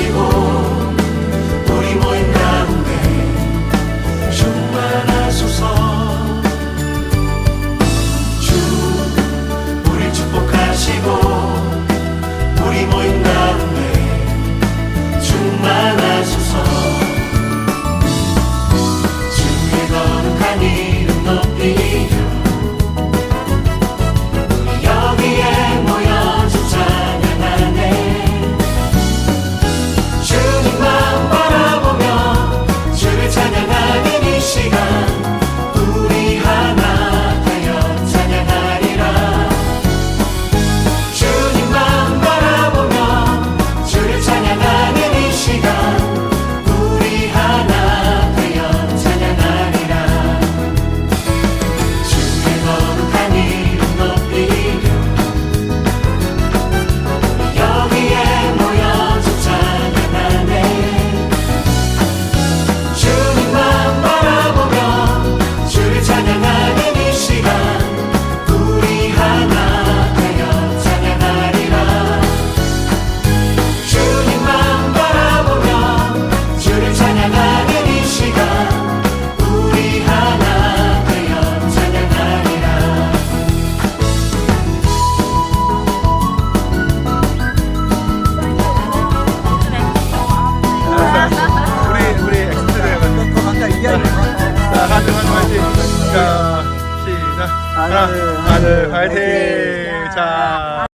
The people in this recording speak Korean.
sigo 하늘 화이팅! 자.